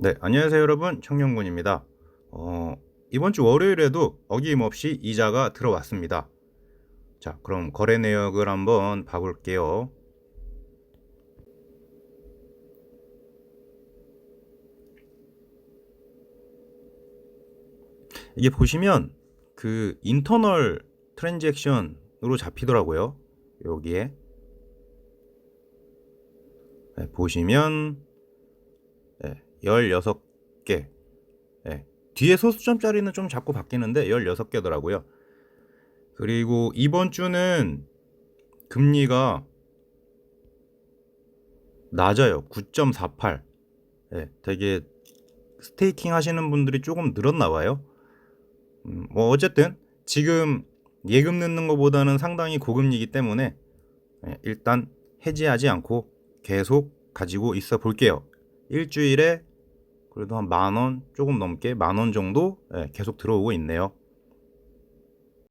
네, 안녕하세요 여러분 청년군입니다. 어, 이번 주 월요일에도 어김없이 이자가 들어왔습니다. 자, 그럼 거래 내역을 한번 봐볼게요. 이게 보시면 그 인터널 트랜잭션으로 잡히더라고요. 여기에 네, 보시면 네, 16개. 네, 뒤에 소수점짜리는 좀 자꾸 바뀌는데 16개더라고요. 그리고 이번 주는 금리가 낮아요. 9.48. 네, 되게 스테이킹 하시는 분들이 조금 늘었나 봐요. 음, 뭐 어쨌든 지금 예금 넣는 것보다는 상당히 고금리이기 때문에 예, 일단 해지하지 않고 계속 가지고 있어 볼게요. 일주일에 그래도 한 만 원 조금 넘게 만 원 정도 예, 계속 들어오고 있네요.